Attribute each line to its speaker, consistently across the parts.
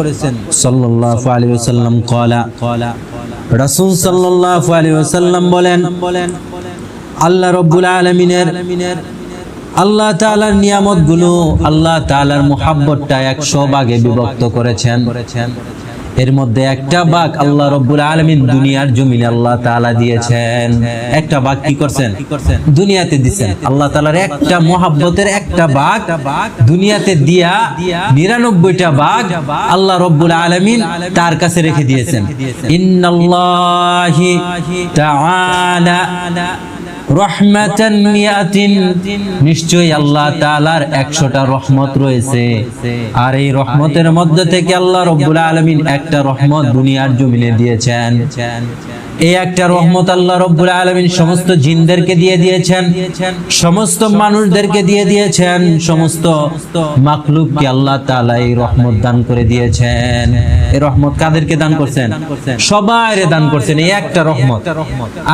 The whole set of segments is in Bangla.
Speaker 1: করেছেন। সাল্লাল্লাহু আলাইহি ওয়াসাল্লাম কলা রাসূল সাল্লাল্লাহু আলাইহি ওয়াসাল্লাম বলেন, আল্লাহ রাব্বুল আলামিনের, আল্লাহ তাআলার নিয়ামতগুলো আল্লাহ তাআলার মুহাব্বতটা 100 ভাগে বিভক্ত করেছেন। এর মধ্যে একটা বাঘ আল্লাহ রব্বুল আলমিন দুনিয়ার জমিনে আল্লাহ তাআলা দিয়েছেন। একটা বাঘ কি করছেন? দুনিয়াতে দিছেন। আল্লাহ তাআলার একটা মোহাব্বতের একটা বাঘ দুনিয়াতে দিয়া নিরানব্বইটা বাঘ আল্লাহ রব্বুল আলমিন তার কাছে রেখে দিয়েছেন। ইন্নাল্লাহি তাআলা রহমাতান মিয়াতিন। নিশ্চয়ই আল্লাহ তাআলার 100টা রহমত রয়েছে। আর এই রহমতের মধ্যে থেকে আল্লাহ রব্বুল আলামিন একটা রহমত দুনিয়ার জমিনে দিয়েছেন। এই একটা রহমত আল্লাহ রব্বুল আলামিন সমস্ত জিনদেরকে দিয়ে দিয়েছেন, সমস্ত মানুষদেরকে দিয়ে দিয়েছেন, সমস্ত মাখলুককে আল্লাহ তাআলা এই রহমত দান করে দিয়েছেন। এই রহমত কাদেরকে দান করছেন? সবাইরে দান করছেন, এই একটা রহমত।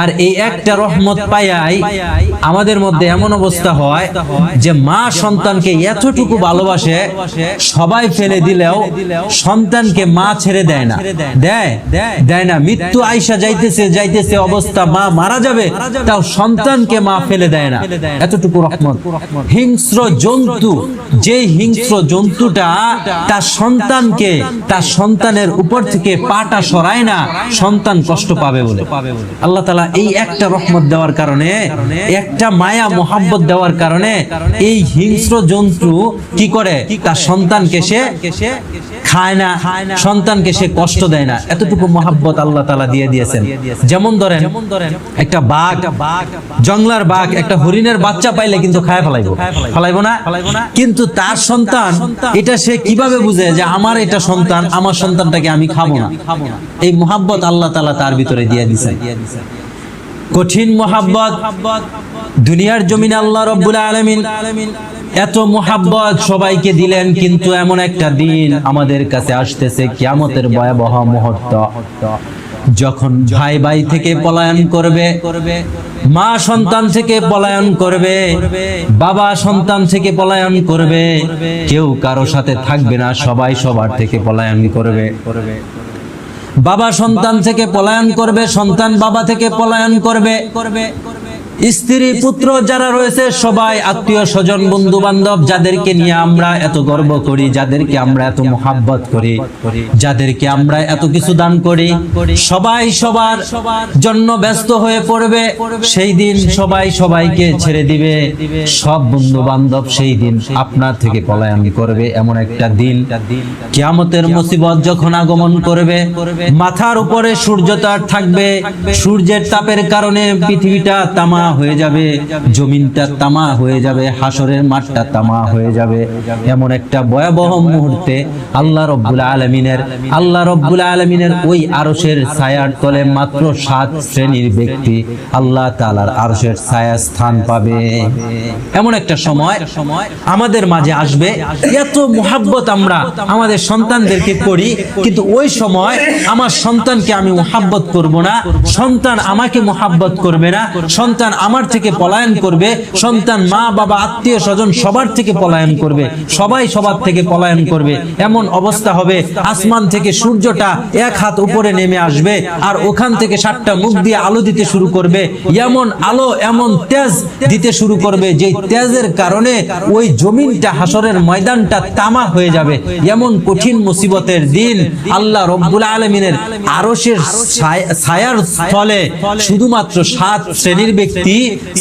Speaker 1: আর এই একটা রহমত পাইয়াই আমাদের মধ্যে এমন অবস্থা হয় যে মা সন্তানকে এতটুকু ভালোবাসে, সবাই ফেলে দিলেও সন্তানকে মা ছেড়ে দেয় না। দেয়? দেয় না। মৃত্যু আইসা যাইতেছে যাইতেছে যাইতেছে, অবস্থা মা মারা যাবে, তাও সন্তানকে মা ফেলে দেয় না। এতটুকু রহমত। হিংস্র জন্তু যে হিংস্র জন্তুটা তার সন্তানকে, তার সন্তানের উপর থেকে পাটা সরায় না, সন্তান কষ্ট পাবে বলে। আল্লাহ তালা এই একটা রহমত দেওয়ার কারণে, একটা মায়া, মোহাব্বত দেওয়ার কারণে এই হিংস্র জন্তু কি করে? তার সন্তানকে সে খায় না, সন্তানকে সে কষ্ট দেয় না। এতটুকু মোহাব্বত আল্লাহ তালা দিয়ে দিয়েছেন। যেমন ধরেন, একটা বাঘ জংলার বাঘ, একটা হরিণের বাচ্চা পাইলে কিন্তু খায় ফেলাইবো। ফেলাইবো না? কিন্তু তার সন্তান, এটা সে কীভাবে বুঝে যে আমার এটা সন্তান, আমার সন্তানটাকে আমি খাব না? এই মোহাব্বত আল্লাহ তালা তার ভিতরে দিয়ে দিছে কঠিন মোহাব্বত, দুনিয়ার জমিনে আল্লাহ রব্বুল আলমিন এত মোহাব্বত সবাইকে দিলেন, কিন্তু এমন একটা দিন আমাদের কাছে আসতেছে, কিয়ামতের ভয়াবহ মুহূর্ত। যখন ভাই ভাই থেকে পলায়ন করবে, মা সন্তান থেকে পলায়ন করবে, বাবা সন্তান থেকে পলায়ন করবে, কেউ কারও সাথে থাকবে না, সবাই সবার থেকে পলায়ন করবে। বাবা সন্তান থেকে পলায়ন করবে, সন্তান বাবা থেকে পলায়ন করবে। স্ত্রী, পুত্র যারা রয়েছে, সবাই আত্মীয় স্বজন বন্ধু বান্ধব যাদেরকে নিয়ে আমরা এত গর্ব করি, যাদেরকে আমরা এত মোহাব্বত করি, যাদেরকে আমরা এত কিছু দান করি, সবাই সবার জন্য ব্যস্ত হয়ে পড়বে, সেই দিন সবাই সবাইকে ছেড়ে দিবে, সব বন্ধু বান্ধব সেই দিন আপনার থেকে পলায়ন করবে, এমন একটা দিন। কিয়ামতের মুসিবত যখন আগমন করবে, মাথার উপরে সূর্য তার থাকবে, সূর্যের তাপের কারণে পৃথিবীটা তামা হয়ে যাবে, জমিনটা তামা হয়ে যাবে, হাসরের মাঠটা তামা হয়ে যাবে। এমন একটা ভয়াবহ মুহূর্তে আল্লাহ রব্বুল আলমিনের, আল্লাহ রব্বুল আলমিনের ওই আরশের ছায়ার তলে মাত্র সাত শ্রেণির ব্যক্তি আল্লাহ তালার আরশের ছায়া স্থান পাবে। এমন একটা সময় আমাদের মাঝে আসবে। এত মোহাব্বত আমরা আমাদের সন্তানদেরকে করি, কিন্তু ওই সময় আমার সন্তানকে আমি মোহাব্বত করব না। সন্তান আমাকে মোহাব্বত করবে না। সন্তান আমার থেকে পলায়ন করবে, সন্তান, মা, বাবা, আত্মীয়, স্বজন সবার থেকে পলায়ন করবে, সবাই সবার থেকে পলায়ন করবে। এমন অবস্থা হবে, আসমান থেকে সূর্যটা এক হাত উপরে নেমে আসবে আর ওখান থেকে সাতটা মুখ দিয়ে আলো দিতে শুরু করবে। এমন আলো, এমন তেজ দিতে শুরু করবে যে তেজের কারণে ওই জমিনটা, হাসরের ময়দানটা তামা হয়ে যাবে। এমন কঠিন মুসিবতের দিন আল্লাহ রব্বুল আলমিনের আরশের ছায়ার স্থলে শুধুমাত্র সাত শ্রেণির ব্যক্তি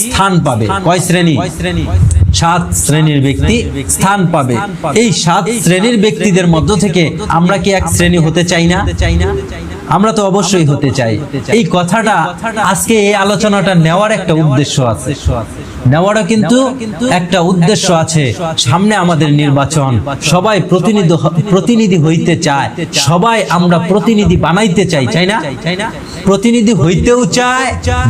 Speaker 1: স্থান পাবে। কয় শ্রেণি? সাত শ্রেণির ব্যক্তি স্থান পাবে। এই সাত শ্রেণির ব্যক্তিদের মধ্য থেকে আমরা কি এক শ্রেণি হতে চাই না? আমরা তো অবশ্যই হতে চাই এই কথাটা আজকে এই আলোচনাটা নেওয়ার একটা উদ্দেশ্য আছে নেওয়ারও কিন্তু একটা উদ্দেশ্য আছে সামনে আমাদের নির্বাচন সবাই প্রতিনিধি প্রতিনিধি হইতে চায় সবাই আমরা প্রতিনিধি বানাইতে চাই চাই না প্রতিনিধি হইতেও চায়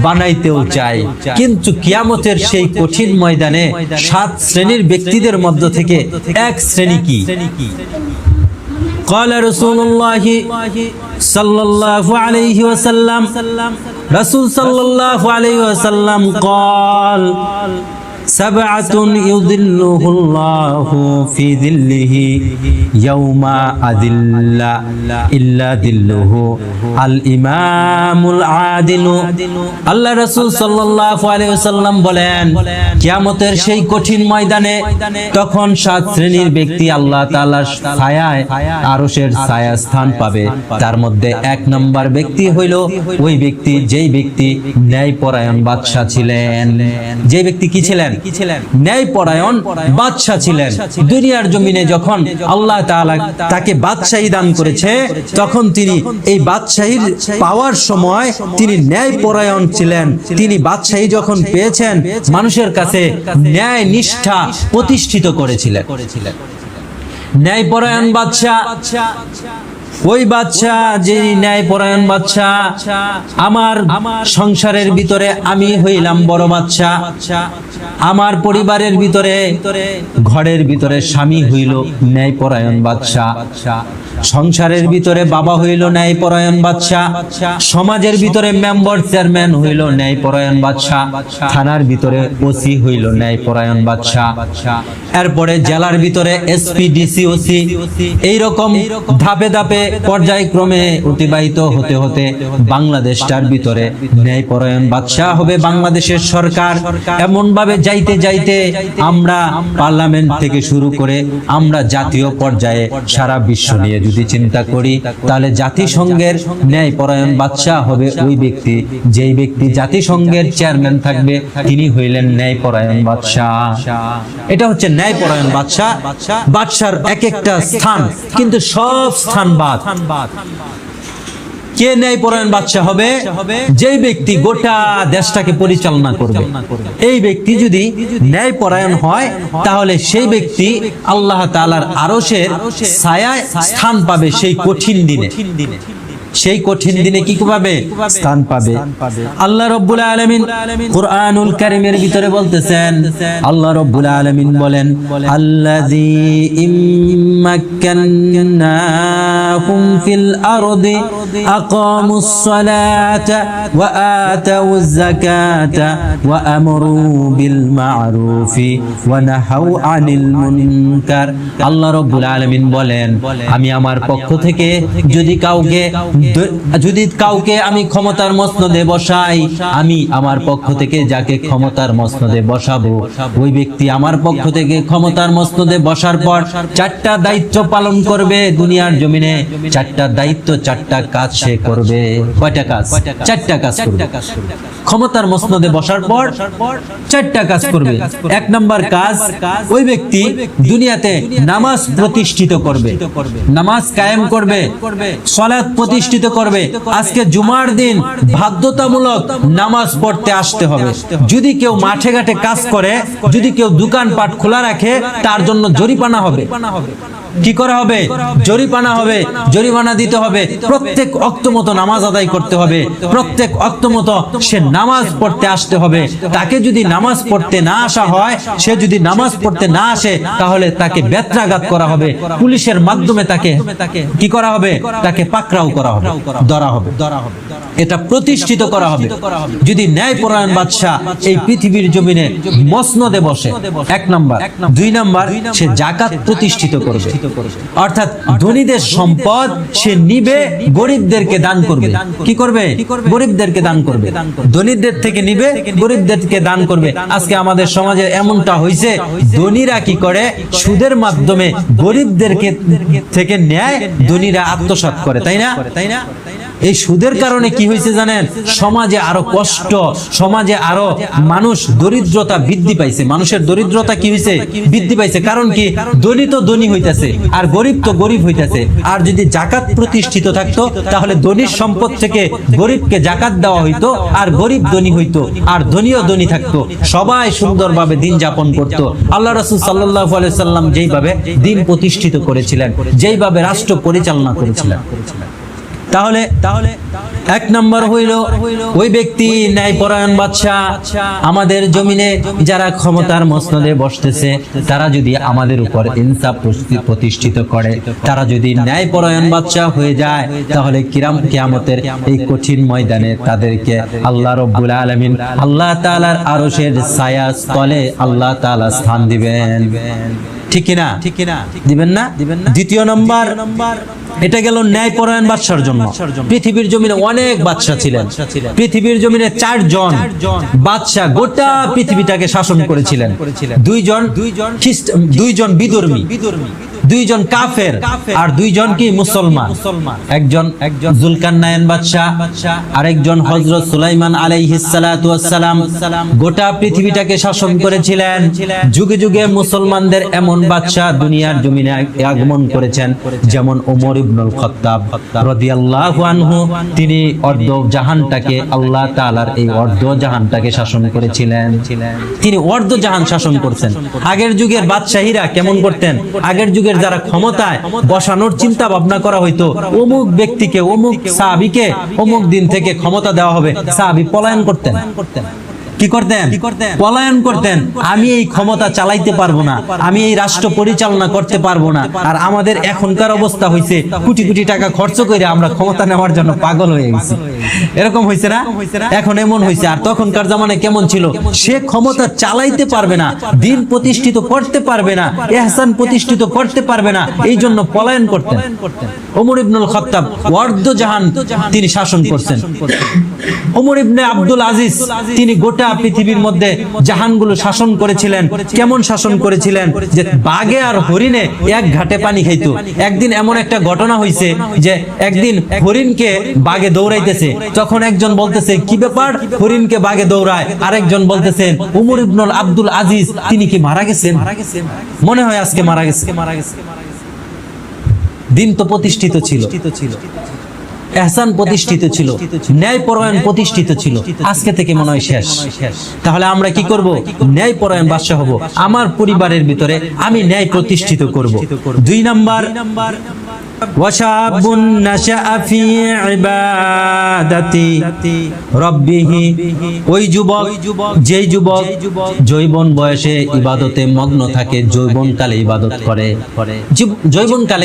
Speaker 1: বানাইতেও চাই কিন্তু কিয়ামতের সেই কঠিন ময়দানে সাত শ্রেণীর ব্যক্তিদের মধ্য থেকে এক শ্রেণী কি قال رسول الله صلى الله عليه وسلم. رسول صلى الله عليه وسلم قال সাবআতুন ইউযিল্লুহুল্লাহু ফি যিল্লিহি ইয়াউমা আযিল্লা ইল্লা যিল্লুহু আল ইমামুল আদিলু। আল্লাহ রাসূল সাল্লাল্লাহু আলাইহি ওয়াসাল্লাম বলেন, কিয়ামতের সেই কঠিন ময়দানে তখন সাত শ্রেণির ব্যক্তি আল্লাহ তাআলার ছায়ায় আরশের ছায়া স্থান পাবে। তার মধ্যে এক নম্বর ব্যক্তি হইল ওই ব্যক্তি যেই ব্যক্তি ন্যায়পরায়ণ বাদশাহ ছিলেন। যে ব্যক্তি কি ছিলেন? ন্যায়পরায়ণ বাদশাহ ছিলেন। দুনিয়ার জমিনে যখন আল্লাহ তাআলা তাকে বাদশাহী দান করেছে তখন তিনি এই বাদশাহীর পাওয়ার সময় তিনি ন্যায়পরায়ণ ছিলেন। তিনি বাদশাহী যখন পেয়েছেন মানুষের কাছে ন্যায় নিষ্ঠা প্রতিষ্ঠিত করেছিলেন। ন্যায়পরায়ণ বাদশাহ ওই বাচ্চা যে ন্যায় ন্যায়পরায়ণ বাচ্চা, আমার সংসারের ভিতরে আমি হইলাম বড় বাচ্চা। আমার পরিবারের ভিতরে, ঘরের ভিতরে স্বামী হইল ন্যায়পরায়ণ বাচ্চা। সংসারের ভিতরে বাবা হইল ন্যায়পরায়ণ বাচ্চা সমাজের ভিতরে মেম্বার চেয়ারম্যান হইল ন্যায়পরায়ণ বাচ্চা থানার ভিতরে ওসি হইল ন্যায়পরায়ণ বাচ্চা এরপরে জেলার ভিতরে এসপি, ডিসি, ওসি, এইরকম ধাপে ধাপে পর্যায়ক্রমে অতিবাহিত হতে হতে বাংলাদেশটার ভিতরে ন্যায়পরায়ণ বাদশাহ হবে বাংলাদেশের সরকার। এমন ভাবে যাইতে যাইতে আমরা পার্লামেন্ট থেকে শুরু করে আমরা জাতীয় পর্যায়ে সারা বিশ্ব নিয়ে যদি চিন্তা করি, তাহলে জাতিসংঘের ন্যায়পরায়ণ বাদশাহ হবে ওই ব্যক্তি। যেই ব্যক্তি জাতিসংঘের চেয়ারম্যান থাকবে, তিনি হইলেন ন্যায়পরায়ণ বাদশাহ। এটা হচ্ছে ন্যায়পরায়ণ বাদশাহ। বাদশার এক একটা স্থান, কিন্তু সব স্থান বাদ। কে ন্যায় পরায়ণ বাদশাহ হবে। যে ব্যক্তি গোটা দেশটাকে পরিচালনা করবে। এই ব্যক্তি যদি ন্যায় পরায়ণ হয় তাহলে সেই ব্যক্তি আল্লাহ তাআলার আরশের ছায়ায় স্থান পাবে সেই কঠিন দিনে। সেই কঠিন দিনে কি পাবে স্থান পাবে। আল্লাহ রব্বুল আলামিন কুরআনুল কারীমের ভিতরে বলতেছেন, আল্লাহ রব্বুল আলামিন বলেন ফিল বলেন, আমি আমার পক্ষ থেকে যদি কাউকে যদি কাউকে আমি ক্ষমতার মসনদে বসাই, আমি আমার পক্ষ থেকে যাকে ক্ষমতার মসনদে বসাবো, ওই ব্যক্তি আমার পক্ষ থেকে ক্ষমতার মসনদে বসার পর চারটা দায়িত্ব পালন করবে দুনিয়ার জমিনে, চারটা দায়িত্ব, চারটা কাজ সে করবে। কয়টা কাজ? চারটা কাজ ক্ষমতার মসনদে বসার পর চারটা কাজ করবে। এক নম্বর কাজ, ওই ব্যক্তি দুনিয়াতে নামাজ প্রতিষ্ঠিত করবে। নামাজ কায়েম করবে সলাৎ প্রতিষ্ঠিত করবে। আজকে জুমার দিন বাধ্যতামূলক নামাজ পড়তে আসতে হবে। যদি কেউ মাঠে ঘাটে কাজ করে, যদি কেউ দোকান পাট খোলা রাখে, তার জন্য জরিপানা হবে। কি করা হবে? জরিপানা হবে, জরিমানা দিতে হবে। প্রত্যেক অক্ত মতো নামাজ আদায় করতে হবে। প্রত্যেক অক্ত মতো সে নামাজ পড়তে আসতে হবে। তাকে যদি নামাজ পড়তে না আসা হয়, সে যদি নামাজ পড়তে না আসে, তাহলে তাকে বেত্রাঘাত করা হবে। পুলিশের মাধ্যমে তাকে কি করা হবে? তাকে পাকড়াও করা হবে, ধরা হবে। এটা প্রতিষ্ঠিত করা হবে। যদি ন্যায়পরায়ণ বাদশাহ এই পৃথিবীর জমিনে মসনদে বসে, এক নাম্বার। দুই নাম্বার, সে জাকাত প্রতিষ্ঠিত করবে। অর্থাৎ ধনীদের সম্পদ সে নিবে গরিবদেরকে দান করবে। কি করবে? গরিবদেরকে দান করবে। ধনীদের থেকে নিবে গরিবদেরকে দান করবে। আজকে আমাদের সমাজে এমনটা হয়েছে ধনীরা কি করে? সুদের মাধ্যমে গরিবদেরকে থেকে নেয় ধনীরা আত্মসাৎ করে তাই না? তাই না? এই সুদের কারণে কি হয়েছে জানেন? সমাজে আরও কষ্ট সমাজে আরও মানুষ দরিদ্রতা বৃদ্ধি পাইছে। মানুষের দরিদ্রতা কি হয়েছে? বৃদ্ধি পাইছে। কারণ কি? ধনী তো ধনী হইতাছে। আর গরিব তো গরিব হইতাছে। আর যদি জাকাত প্রতিষ্ঠিত থাকতো তাহলে ধনীর সম্পদ থেকে গরিবকে জাকাত দেওয়া হইতো আর গরিব ধনী হইতো আর ধনীও ধনী থাকতো। সবাই সুন্দরভাবে দিন যাপন করত। আল্লাহ রসুল সাল্লাহ সাল্লাম যেইভাবে দিন প্রতিষ্ঠিত করেছিলেন যেইভাবে রাষ্ট্র পরিচালনা করেছিলেন। তাহলে তাহলে এক নম্বর হইল ওই ব্যক্তি ন্যায়পরায়ণ বাদশাহ আমাদের জমিনে যারা ক্ষমতার মসনদে বসতেছে তারা যদি আমাদের উপর ইনসাফ প্রতিষ্ঠিত করে তারা যদি ন্যায়পরায়ণ বাদশাহ হয়ে যায় তাহলে কিরাম কিয়ামতের এই কঠিন ময়দানে তাদেরকে আল্লাহ রব্বুল আলমিন আল্লাহ তাআলার আরশের ছায়া স্থলে আল্লাহ তাআলা স্থান দিবেন। ঠিক কিনা? ঠিক কিনা? দিবেন না? দিবেন না? দ্বিতীয় নম্বর এটা গেল ন্যায়পরায়ণ বাদশার জন্য। পৃথিবীর জমিনে অনেক বাদশা ছিলেন। পৃথিবীর জমিনে চারজন বাদশা গোটা পৃথিবীটাকে শাসন করেছিলেন। দুইজন দুইজন দুইজন বিদর্মী বিধর্মী। দুইজন কাফের আর দুইজন কি মুসলমান? একজন একজন জুলকান্নায়ন বাদশাহ, আরেকজন হযরত সুলাইমান আলাইহিস সালাতু ওয়াসসালাম। গোটা পৃথিবীটাকে শাসন করেছিলেন। যুগে যুগে মুসলমানদের এমন বাদশাহ দুনিয়ার জমিনে আগমন করেছেন, যেমন ওমর ইবনুল খাত্তাব রাদিয়াল্লাহু তিনি অর্ধ জাহানটাকে আল্লাহ তাআলার এই অর্ধ জাহানটাকে শাসন করেছিলেন। তিনি অর্ধ জাহান শাসন করছেন। আগের যুগের বাদশাহীরা কেমন করতেন? আগের যুগের যারা ক্ষমতায় বসানোর চিন্তা ভাবনা করা হইতো, অমুক ব্যক্তিকে, অমুক সাহাবিকে অমুক দিন থেকে ক্ষমতা দেওয়া হবে। সাহাবি পলায়ন করতেন। কি করতেন? পলায়ন করতেন। আমি এই ক্ষমতা চালাইতে পারব না। আমি এই রাষ্ট্র পরিচালনা করতে পারব না। আর আমাদের এখনকার অবস্থা হয়েছে কোটি কোটি টাকা খরচ করে আমরা ক্ষমতা নেওয়ার জন্য পাগল হয়ে গেছি। এরকম হয়েছে না? এখন এমন হয়েছে আর তখনকার জামানায় কেমন ছিল? সে ক্ষমতা চালাইতে পারবে না দিন প্রতিষ্ঠিত করতে পারবে না এহসান প্রতিষ্ঠিত করতে পারবে না। এই জন্য পলায়ন করতেন। ওমর ইবনুল খত্তাব ওয়ার্দ জাহান তিনি শাসন করছেন। ওমর ইবনে আব্দুল আজিজ তিনি গোটা পৃথিবীর মধ্যে জাহানগুলো শাসন করেছিলেন, কেমন শাসন করেছিলেন যে বাঘে আর হরিণে এক ঘাটে পানি খাইতো। একদিন এমন একটা ঘটনা হয়েছে যে একদিন হরিণকে বাঘে দৌড়াইতেছে। তখন একজন বলতেছে, কি ব্যাপার? হরিণকে বাঘে দৌড়ায়। আরেকজন বলতেছেন উমর ইবনুল আব্দুল আজিজ, তিনি কি মারা গেছেন? মনে হয় আজকে মারা গেছে। দিন তো প্রতিষ্ঠিত ছিল। এহসান প্রতিষ্ঠিত ছিল ন্যায় পরায়ণ প্রতিষ্ঠিত ছিল। আজকে থেকে মনে হয় শেষ। তাহলে আমরা কি করব? ন্যায় পরায়ণ বাদশাহ হব। আমার পরিবারের ভিতরে আমি ন্যায় প্রতিষ্ঠিত করব। দুই নাম্বার ফি ইবাদাতি। রাব্বিহ, ওই যুবক, যেই যুবক বয়সে ইবাদতে মগ্ন থাকে ইবাদত করে।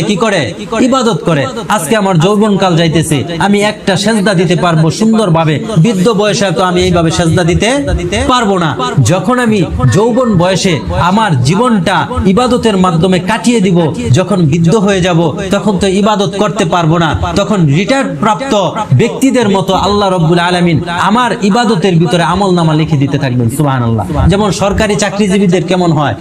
Speaker 1: কি করে? ইবাদত করে। আজকে আমার যাইতেছে, আমি একটা সেজদা দিতে পারব সুন্দরভাবে। বৃদ্ধ বয়সে তো আমি এইভাবে সেজদা দিতে পারব না। যখন আমি যৌবন বয়সে আমার জীবনটা ইবাদতের মাধ্যমে কাটিয়ে দিব, যখন বৃদ্ধ হয়ে যাব, তখন তো ইবাদত করতে পারব না। তখন রিটায়ার্ড প্রাপ্ত ব্যক্তিদের মতো আল্লাহ রব্বুল আলমিন আমার ইবাদতের ভিতরে আমল নামা লিখে দিতে থাকবেন সুবাহান আল্লাহ যেমন সরকারি চাকরিজীবীদের কেমন হয়?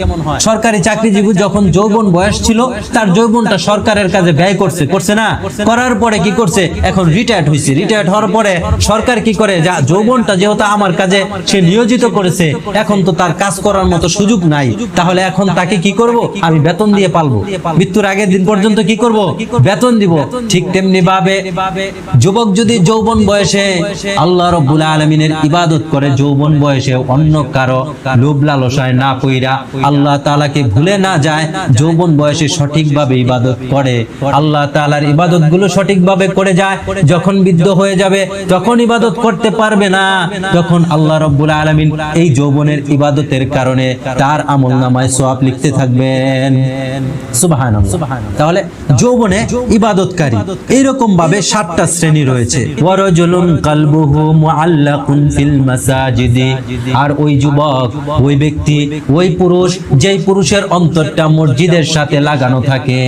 Speaker 1: সরকারি চাকরিজীবী যখন যৌবন বয়স ছিল, তার যৌবনটা সরকারের কাজে ব্যয় করছে করছে না। করার পরে কি করছে? এখন রিটায়ার্ড হয়েছে। রিটায়ার্ড হওয়ার পরে সরকার কি করে? যা যৌবনটা যেহেতু আমার কাজে সে নিয়োজিত করেছে, এখন তো তার কাজ করার মতো সুযোগ নাই। তাহলে এখন তাকে কি করব? আমি বেতন দিয়ে পালবো। মৃত্যুর আগের দিন পর্যন্ত কি করব? বেতন দিব। ঠিক তেমনি ভাবে যুবক যদি যৌবন বয়সে আল্লাহ রব্বুল আলমিনের ইবাদত করে যৌবন বয়সে অন্য কারও লোভ লালসায় না পইরা আল্লাহ তালাকে ভুলে না যায় যৌবন বয়সে সঠিকভাবে ইবাদত করে আল্লাহ তালার ইবাদতগুলো সঠিকভাবে করে যায় যখন বৃদ্ধ হয়ে যাবে তখন ইবাদত করতে পারবে না। তখন আল্লাহ রব্বুল আলমিন এই যৌবনের ইবাদতের কারণে তার আমল নামায় সোয়াব লিখতে থাকবেন। সুবাহান তাহলে যৌবনে ইবাদতকারী। এইরকম ভাবে সাতটা শ্রেণি রয়েছে। আর ওই যুবক, ওই ব্যক্তি, ওই পুরুষ, যেই পুরুষের অন্তরটা মসজিদের সাথে লাগানো থাকে।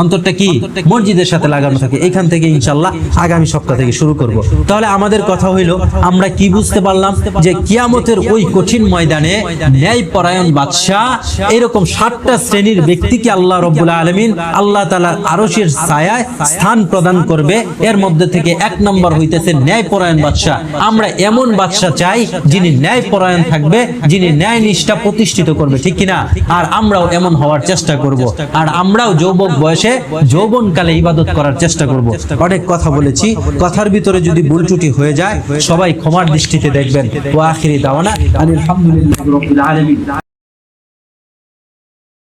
Speaker 1: অন্তরটা কি? মসজিদের সাথে লাগানো থাকে। এখান থেকে ইনশাল্লাহ আগামী সপ্তাহ থেকে শুরু করব। তাহলে আমাদের কথা হইল, আমরা কি বুঝতে পারলাম যে কিয়ামতের ওই কঠিন ময়দানে ন্যায় পরায়ণ বাদশাহ এরকম সাতটা শ্রেণির ব্যক্তিকে আল্লাহ রব্বুল আলমিন আল্লাহ তালার আরশের ছায়ায় স্থান প্রদান করবে। এর মধ্যে থেকে এক নম্বর হইতেছে ন্যায় পরায়ণ বাদশাহ। আমরা এমন বাদশাহ চাই যিনি ন্যায় পরায়ণ থাকবে, যিনি ন্যায় নিষ্ঠা প্রতিষ্ঠিত করবে, ঠিক কিনা? আর আমরাও এমন হওয়ার চেষ্টা করব। আর আমরাও যৌবক বয়সে যৌবন কালে ইবাদত করার চেষ্টা করব। অনেক কথা বলেছি। কথার ভিতরে যদি ভুল ত্রুটি হয়ে যায়, সবাই ক্ষমার দৃষ্টিতে দেখবেন। ও আখিরি দাওয়ানা আলহামদুলিল্লাহ